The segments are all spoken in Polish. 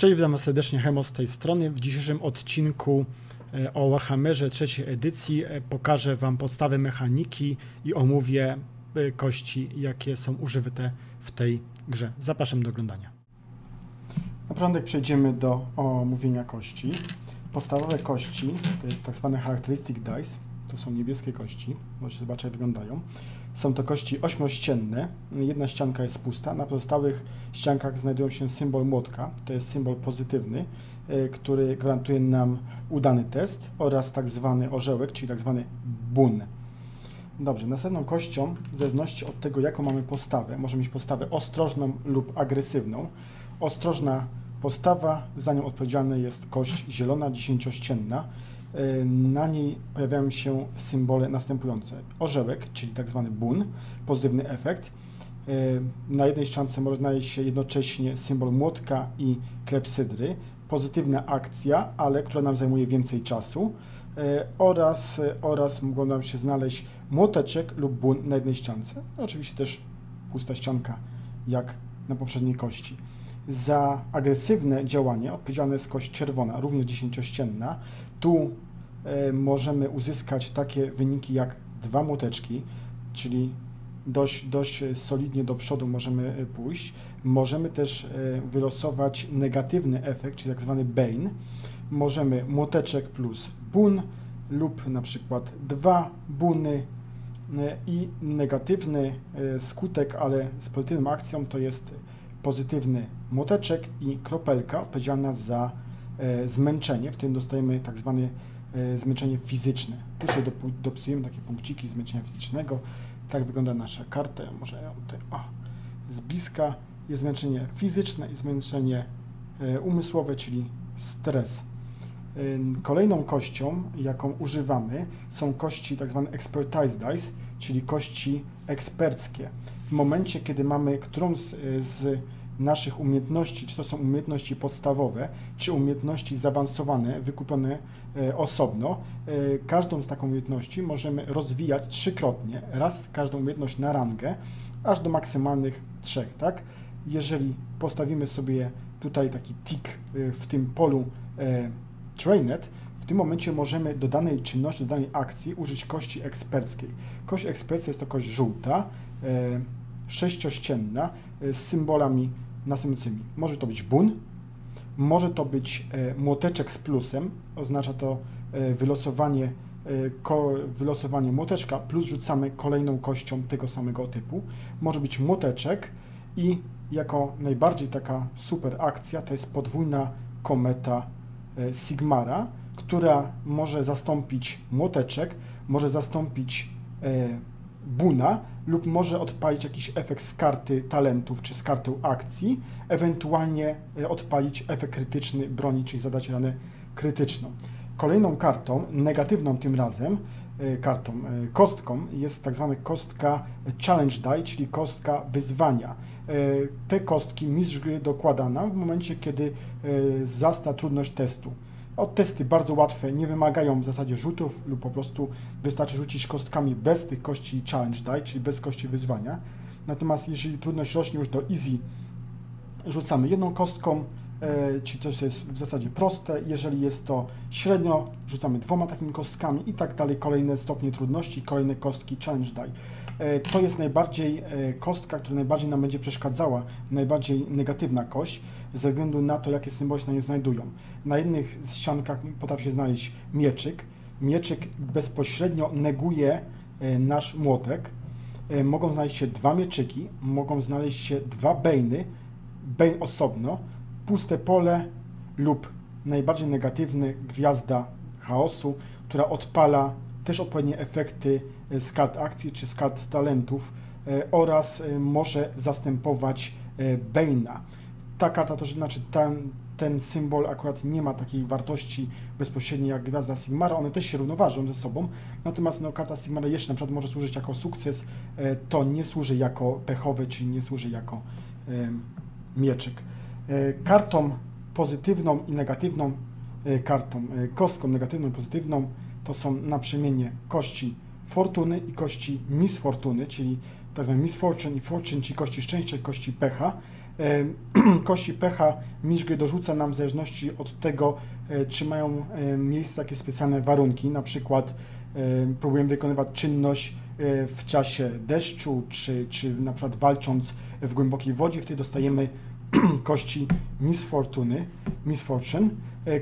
Cześć, witam serdecznie, Hemo z tej strony. W dzisiejszym odcinku e, o Warhammerze trzeciej edycji e, pokażę Wam podstawy mechaniki i omówię e, kości, jakie są użyte w tej grze. Zapraszam do oglądania. Na początek przejdziemy do omówienia kości. Podstawowe kości to jest tak zwane Characteristic Dice, to są niebieskie kości, możecie zobaczyć jak wyglądają. Są to kości ośmiościenne, jedna ścianka jest pusta, na pozostałych ściankach znajdują się symbol młotka, to jest symbol pozytywny, e, który gwarantuje nam udany test oraz tak zwany orzełek, czyli tak zwany bun. Dobrze, następną kością, w zależności od tego jaką mamy postawę, możemy mieć postawę ostrożną lub agresywną. Ostrożna postawa, za nią odpowiedzialna jest kość zielona, dziesięciościenna. E, na niej pojawiają się symbole następujące. Orzełek, czyli tak zwany bun, pozytywny efekt. E, na jednej ściance może znaleźć się jednocześnie symbol młotka i klepsydry. Pozytywna akcja, ale która nam zajmuje więcej czasu. E, oraz, oraz mogą nam się znaleźć młoteczek lub bun na jednej ściance. No, oczywiście też pusta ścianka, jak na poprzedniej kości. Za agresywne działanie odpowiedzialna jest kość czerwona, również dziesięciościenna. Tu możemy uzyskać takie wyniki jak dwa młoteczki, czyli dość, dość solidnie do przodu możemy e, pójść. Możemy też e, wylosować negatywny efekt, czyli tak zwany Bane. Możemy młoteczek plus bun lub na przykład dwa buny i negatywny skutek, ale z pozytywną akcją to jest pozytywny młoteczek i kropelka odpowiedzialna za e, zmęczenie, w tym dostajemy tak zwane e, zmęczenie fizyczne. Tu sobie dopisujemy takie punkciki zmęczenia fizycznego. Tak wygląda nasza karta. Może ją tutaj, o, z bliska. Jest zmęczenie fizyczne i zmęczenie e, umysłowe, czyli stres. Kolejną kością, jaką używamy, są kości tak zwane expertise dice, czyli kości eksperckie. W momencie, kiedy mamy którąś z, z naszych umiejętności, czy to są umiejętności podstawowe, czy umiejętności zaawansowane, wykupione e, osobno, e, każdą z taką umiejętności możemy rozwijać trzykrotnie, raz każdą umiejętność na rangę, aż do maksymalnych trzech, tak? Jeżeli postawimy sobie tutaj taki tick e, w tym polu Trained, w tym momencie możemy do danej czynności, do danej akcji użyć kości eksperckiej. Kość ekspercka jest to kość żółta, sześciościenna, z symbolami następującymi. Może to być bun, może to być e, młoteczek z plusem, oznacza to e, wylosowanie, e, wylosowanie młoteczka plus rzucamy kolejną kością tego samego typu. Może być młoteczek i jako najbardziej taka super akcja to jest podwójna kometa Sigmara, która może zastąpić młoteczek, może zastąpić buna lub może odpalić jakiś efekt z karty talentów czy z karty akcji, ewentualnie e, odpalić efekt krytyczny broni, czyli zadać ranę krytyczną. Kolejną kartą, negatywną tym razem, e, kartą, e, kostką jest tak zwana kostka challenge die, czyli kostka wyzwania. Te kostki mistrz gry dokłada nam w momencie, kiedy zasta trudność testu. O, testy bardzo łatwe, nie wymagają w zasadzie rzutów lub po prostu wystarczy rzucić kostkami bez tych kości challenge die, czyli bez kości wyzwania. Natomiast jeżeli trudność rośnie już do easy, rzucamy jedną kostką, e, czyli coś jest w zasadzie proste. Jeżeli jest to średnio, rzucamy dwoma takimi kostkami i tak dalej, kolejne stopnie trudności, kolejne kostki challenge die. E, to jest najbardziej e, kostka, która najbardziej nam będzie przeszkadzała, najbardziej negatywna kość, ze względu na to, jakie symbole się na nie znajdują. Na jednych ściankach potrafi się znaleźć mieczyk. Mieczyk bezpośrednio neguje nasz młotek. Mogą znaleźć się dwa mieczyki, mogą znaleźć się dwa bejny, bejn osobno, puste pole lub najbardziej negatywny gwiazda chaosu, która odpala też odpowiednie efekty e, z kart akcji czy z kart talentów e, oraz e, może zastępować Bane'a. Ta karta to znaczy ten, ten symbol akurat nie ma takiej wartości bezpośredniej jak gwiazda Sigmara, one też się równoważą ze sobą, natomiast no, karta Sigmara jeszcze na przykład może służyć jako sukces, to nie służy jako pechowy, czyli nie służy jako mieczyk. Kartą pozytywną i negatywną kartą, kostką negatywną i pozytywną to są naprzemiennie kości fortuny i kości misfortuny, czyli tak zwane misfortune i fortune, czyli kości szczęścia i kości pecha. Kości pecha mistrz dorzuca nam w zależności od tego, czy mają miejsce jakieś specjalne warunki, na przykład próbujemy wykonywać czynność w czasie deszczu, czy, czy na przykład walcząc w głębokiej wodzie, wtedy dostajemy kości misfortuny, misfortune.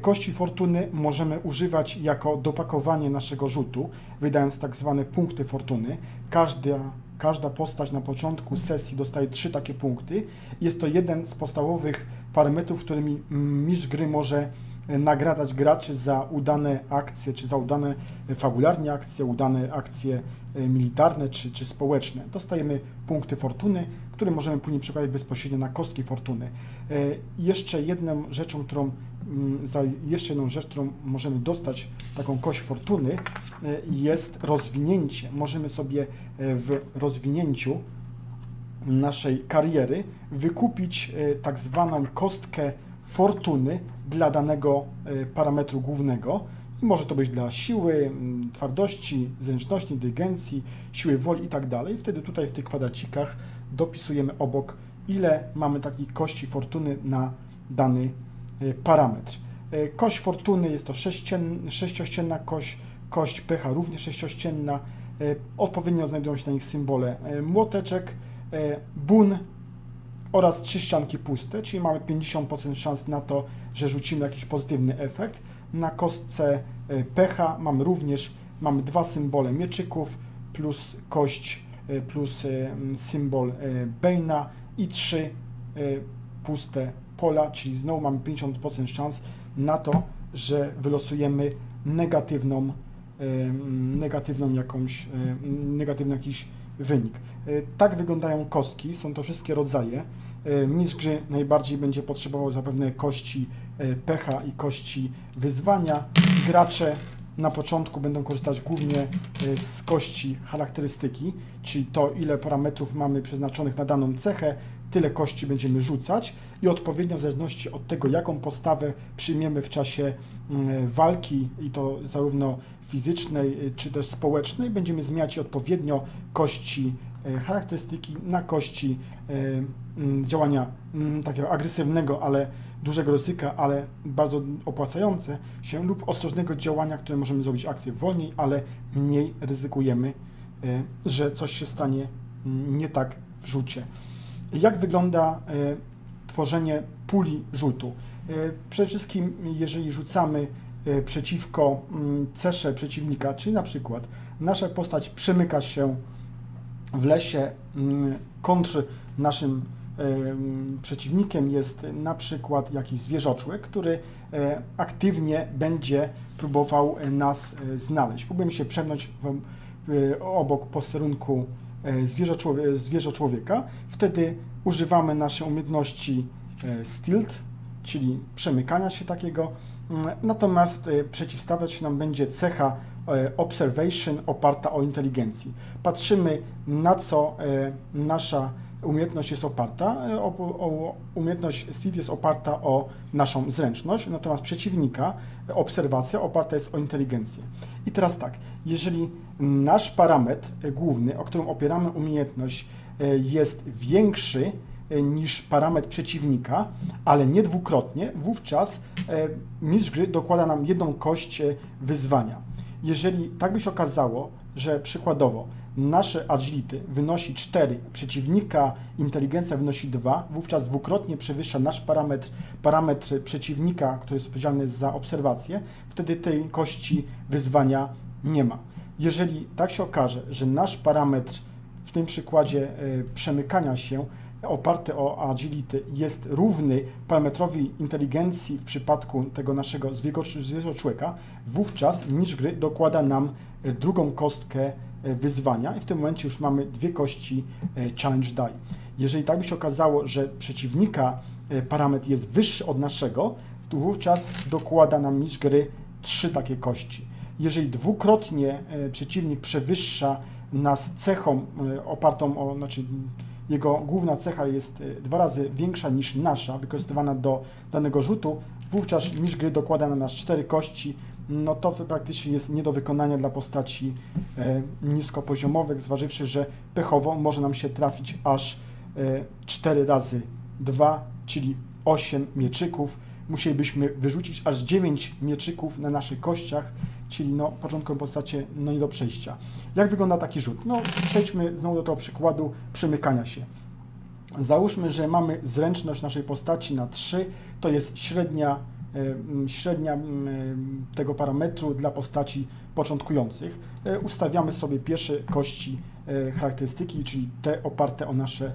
Kości fortuny możemy używać jako dopakowanie naszego rzutu, wydając tak zwane punkty fortuny. Każda, każda postać na początku sesji dostaje trzy takie punkty. Jest to jeden z podstawowych parametrów, którymi mistrz gry może nagradzać graczy za udane akcje, czy za udane fabularnie akcje, udane akcje e, militarne czy, czy społeczne. Dostajemy punkty fortuny, które możemy później przekładać bezpośrednio na kostki fortuny. E, jeszcze jedną rzeczą, którą mm, za jeszcze jedną rzecz, którą możemy dostać, taką kość fortuny, e, jest rozwinięcie. Możemy sobie w rozwinięciu naszej kariery wykupić tak zwaną kostkę fortuny dla danego e, parametru głównego i może to być dla siły, twardości, zręczności, inteligencji, siły woli i tak dalej. Wtedy tutaj w tych kwadracikach dopisujemy obok, ile mamy takiej kości fortuny na dany e, parametr. E, kość fortuny jest to sześciościenna kość, kość pecha również sześciościenna. Odpowiednio znajdują się na nich symbole młoteczek, bun, oraz trzy ścianki puste, czyli mamy 50% szans na to, że rzucimy jakiś pozytywny efekt. Na kostce e, pecha mamy również mamy dwa symbole mieczyków plus kość e, plus e, symbol Bane'a i trzy puste pola, czyli znowu mamy 50% szans na to, że wylosujemy negatywną, negatywną jakąś, negatywny jakiś wynik. Tak wyglądają kostki, są to wszystkie rodzaje. E, mistrz najbardziej będzie potrzebował zapewne kości e, pecha i kości wyzwania. Gracze na początku będą korzystać głównie e, z kości charakterystyki, czyli to ile parametrów mamy przeznaczonych na daną cechę, tyle kości będziemy rzucać i odpowiednio w zależności od tego, jaką postawę przyjmiemy w czasie mm, walki i to zarówno fizycznej czy też społecznej, będziemy zmieniać odpowiednio kości charakterystyki na kości Mm, działania mm, takiego agresywnego, ale dużego ryzyka, ale bardzo opłacające się lub ostrożnego działania, które możemy zrobić akcję wolniej, ale mniej ryzykujemy, że coś się stanie nie tak w rzucie. Jak wygląda e, tworzenie puli rzutu? E, przede wszystkim, jeżeli rzucamy przeciwko cesze przeciwnika, czyli na przykład nasza postać przemyka się w lesie kontr naszym przeciwnikiem jest na przykład jakiś zwierzoczłek, który e, aktywnie będzie próbował nas e, znaleźć. Próbujemy się przemknąć e, obok posterunku zwierzę człowieka. Wtedy używamy naszej umiejętności stealth, czyli przemykania się takiego. Mm, natomiast przeciwstawiać nam będzie cecha observation oparta o inteligencji. Patrzymy na co nasza umiejętność jest oparta, e, o, o, umiejętność STIT jest oparta o naszą zręczność, natomiast przeciwnika e, obserwacja oparta jest o inteligencję. I teraz tak, jeżeli nasz parametr e, główny, o którym opieramy umiejętność, jest większy niż parametr przeciwnika, ale nie dwukrotnie, wówczas mistrz gry dokłada nam jedną kość wyzwania. Jeżeli tak by się okazało, że przykładowo nasze agility wynosi 4, przeciwnika inteligencja wynosi 2, wówczas dwukrotnie przewyższa nasz parametr, parametr przeciwnika, który jest odpowiedzialny za obserwację, wtedy tej kości wyzwania nie ma. Jeżeli tak się okaże, że nasz parametr w tym przykładzie e, przemykania się oparty o agility jest równy parametrowi inteligencji w przypadku tego naszego zwierzoczłeka, wówczas mistrz gry dokłada nam e, drugą kostkę wyzwania i w tym momencie już mamy dwie kości e, challenge die. Jeżeli tak by się okazało, że przeciwnika parametr jest wyższy od naszego, wówczas dokłada nam mistrz gry trzy takie kości. Jeżeli dwukrotnie przeciwnik przewyższa nas cechą opartą o, znaczy jego główna cecha jest e, dwa razy większa niż nasza, wykorzystywana do danego rzutu, wówczas niż gry dokłada na nas cztery kości, no to praktycznie jest nie do wykonania dla postaci e, niskopoziomowych, zważywszy, że pechowo może nam się trafić aż e, cztery razy 2, czyli 8 mieczyków. Musielibyśmy wyrzucić aż 9 mieczyków na naszych kościach, czyli no, początkową postacie no nie do przejścia. Jak wygląda taki rzut? No, przejdźmy znowu do tego przykładu przemykania się. Załóżmy, że mamy zręczność naszej postaci na 3, to jest średnia, e, średnia tego parametru dla postaci początkujących. E, ustawiamy sobie pierwsze kości e, charakterystyki, czyli te oparte o nasze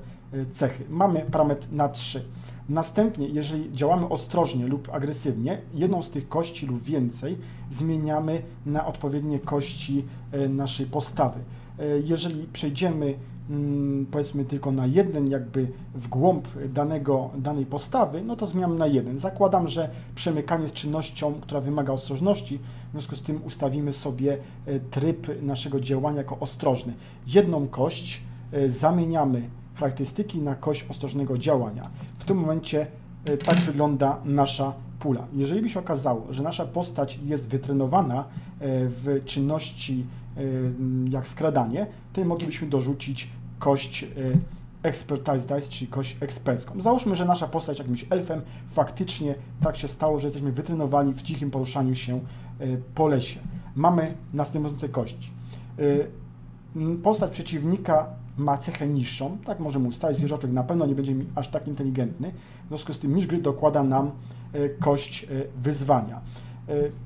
cechy. Mamy parametr na 3. Następnie, jeżeli działamy ostrożnie lub agresywnie, jedną z tych kości lub więcej zmieniamy na odpowiednie kości naszej postawy. Jeżeli przejdziemy powiedzmy tylko na jeden jakby w głąb danego, danej postawy, no to zmieniam na jeden. Zakładam, że przemykanie z czynnością, która wymaga ostrożności, w związku z tym ustawimy sobie e, tryb naszego działania jako ostrożny. Jedną kość e, zamieniamy charakterystyki na kość ostrożnego działania. W tym momencie e, tak wygląda nasza pula. Jeżeli by się okazało, że nasza postać jest wytrenowana w czynności jak skradanie, to moglibyśmy dorzucić kość y, Expertise Dice, czyli kość ekspercką. Załóżmy, że nasza postać jakimś elfem faktycznie tak się stało, że jesteśmy wytrenowani w cichym poruszaniu się y, po lesie. Mamy następujące kości. Y, postać przeciwnika ma cechę niższą, tak możemy ustalić, zwierzaczek na pewno nie będzie aż tak inteligentny, w związku z tym mistrz gry dokłada nam kość wyzwania.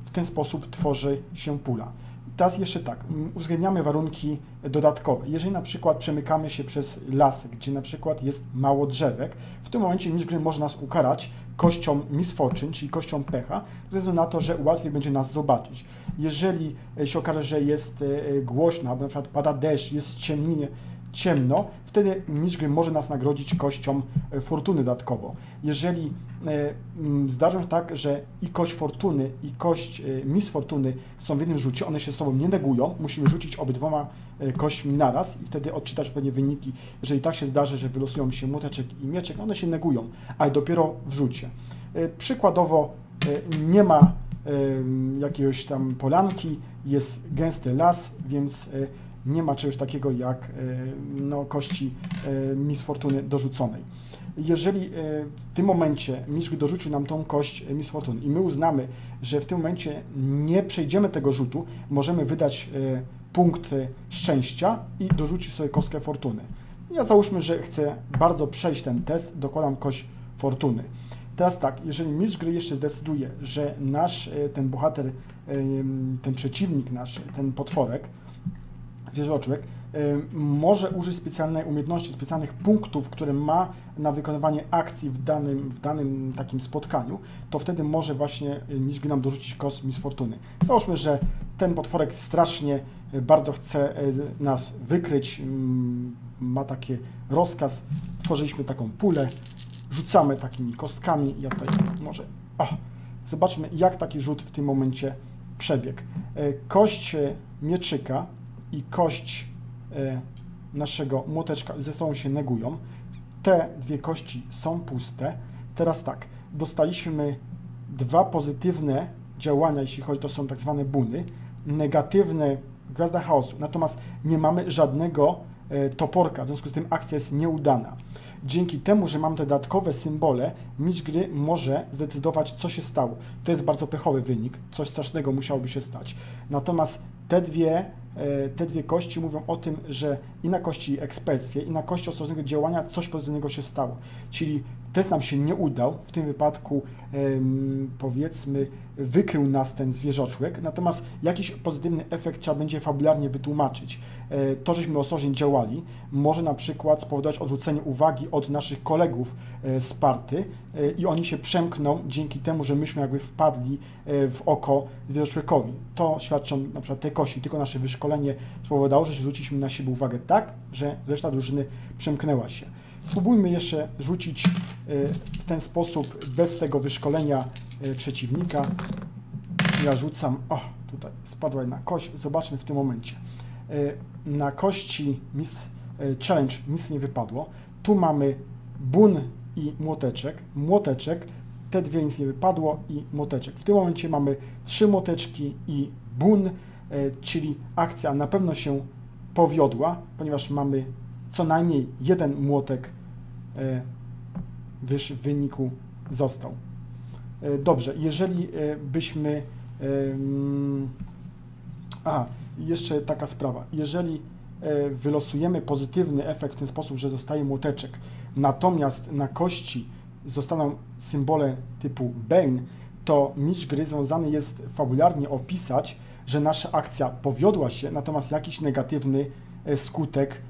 W ten sposób tworzy się pula. Teraz jeszcze tak, uwzględniamy warunki dodatkowe. Jeżeli na przykład przemykamy się przez lasy, gdzie na przykład jest mało drzewek, w tym momencie mistrz gry może nas ukarać kością misfortune, czyli kością pecha, ze względu na to, że łatwiej będzie nas zobaczyć. Jeżeli się okaże, że jest e, głośno, albo na przykład pada deszcz, jest ciemnienie, ciemno, wtedy mistrz gry może nas nagrodzić kością e, fortuny dodatkowo. Jeżeli e, zdarzy się tak, że i kość fortuny, i kość e, mistrz fortuny są w jednym rzucie, one się z sobą nie negują, musimy rzucić obydwoma kośćmi naraz i wtedy odczytać pewnie wyniki. Jeżeli tak się zdarzy, że wylosują się młoteczek i mieczek, one się negują, ale dopiero w rzucie. Przykładowo nie ma jakiegoś tam polanki, jest gęsty las, więc nie ma czegoś takiego jak e, no, kości e, Miss Fortuny dorzuconej. Jeżeli e, w tym momencie mistrz dorzucił nam tą kość Miss Fortuny i my uznamy, że w tym momencie nie przejdziemy tego rzutu, możemy wydać punkt szczęścia i dorzucić sobie kostkę fortuny. Ja załóżmy, że chcę bardzo przejść ten test, dokładam kość fortuny. Teraz tak, jeżeli mistrz gry jeszcze zdecyduje, że nasz ten bohater, ten przeciwnik nasz, ten potworek, zwierzoczłek może użyć specjalnej umiejętności, specjalnych punktów, które ma na wykonywanie akcji w danym, w danym takim spotkaniu, to wtedy może właśnie mistrz nam dorzucić kos Miss Fortuny. Załóżmy, że ten potworek strasznie y, bardzo chce y, nas wykryć, ma taki rozkaz, tworzyliśmy taką pulę, rzucamy takimi kostkami, ja tutaj może, o, zobaczmy jak taki rzut w tym momencie przebiegł. Kość mieczyka i kość e, naszego młoteczka ze sobą się negują. Te dwie kości są puste. Teraz tak, dostaliśmy dwa pozytywne działania, jeśli chodzi, to są tak zwane buny, negatywne gwiazda chaosu, natomiast nie mamy żadnego e, toporka, w związku z tym akcja jest nieudana. Dzięki temu, że mam te dodatkowe symbole, mistrz gry może zdecydować, co się stało. To jest bardzo pechowy wynik, coś strasznego musiałoby się stać. Natomiast te dwie te dwie kości mówią o tym, że i na kości ekspresji, i na kości ostrożnego działania coś pozytywnego się stało. Czyli test nam się nie udał, w tym wypadku powiedzmy wykrył nas ten zwierzoczłek, natomiast jakiś pozytywny efekt trzeba będzie fabularnie wytłumaczyć. E, to, żeśmy ostrożnie działali, może na przykład spowodować odwrócenie uwagi od naszych kolegów e, z party i oni się przemkną dzięki temu, że myśmy jakby wpadli w oko zwierzoczłekowi. To świadczą na przykład te kości, tylko nasze wyszkolenie szkolenie spowodowało, że zwróciliśmy na siebie uwagę tak, że reszta drużyny przemknęła się. Spróbujmy jeszcze rzucić e, w ten sposób bez tego wyszkolenia e, przeciwnika. Ja rzucam, o tutaj spadła jedna kość, zobaczmy w tym momencie. E, na kości Miss Challenge nic nie wypadło. Tu mamy bun i młoteczek. Młoteczek, te dwie nic nie wypadło i młoteczek. W tym momencie mamy trzy młoteczki i bun. Czyli akcja na pewno się powiodła, ponieważ mamy co najmniej jeden młotek e, w wyniku został. E, Dobrze, jeżeli e, byśmy. em, A, jeszcze taka sprawa. Jeżeli wylosujemy pozytywny efekt w ten sposób, że zostaje młoteczek, natomiast na kości zostaną symbole typu Bane, to mistrz gry związany jest fabularnie opisać, że nasza akcja powiodła się, natomiast jakiś negatywny skutek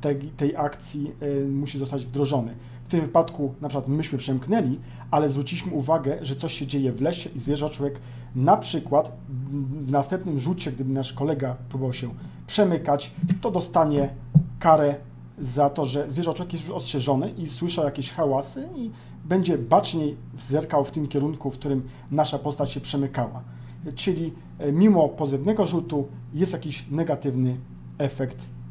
tej, tej akcji e, musi zostać wdrożony. W tym wypadku na przykład myśmy przemknęli, ale zwróciliśmy uwagę, że coś się dzieje w lesie i zwierzoczłek na przykład w następnym rzucie, gdyby nasz kolega próbował się przemykać, to dostanie karę za to, że zwierzoczek jest już ostrzeżony i słyszał jakieś hałasy i będzie baczniej zerkał w tym kierunku, w którym nasza postać się przemykała. Czyli e, mimo pozytywnego rzutu jest jakiś negatywny efekt e,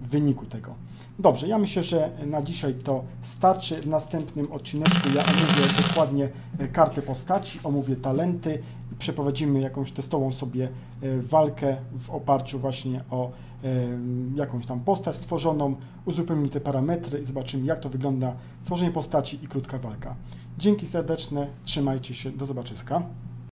w wyniku tego. Dobrze, ja myślę, że na dzisiaj to starczy. W następnym odcineczku ja omówię dokładnie e, kartę postaci, omówię talenty przeprowadzimy jakąś testową sobie e, walkę w oparciu właśnie o jakąś tam postać stworzoną, uzupełnimy te parametry i zobaczymy jak to wygląda tworzenie postaci i krótka walka. Dzięki serdeczne, trzymajcie się, do zobaczyska.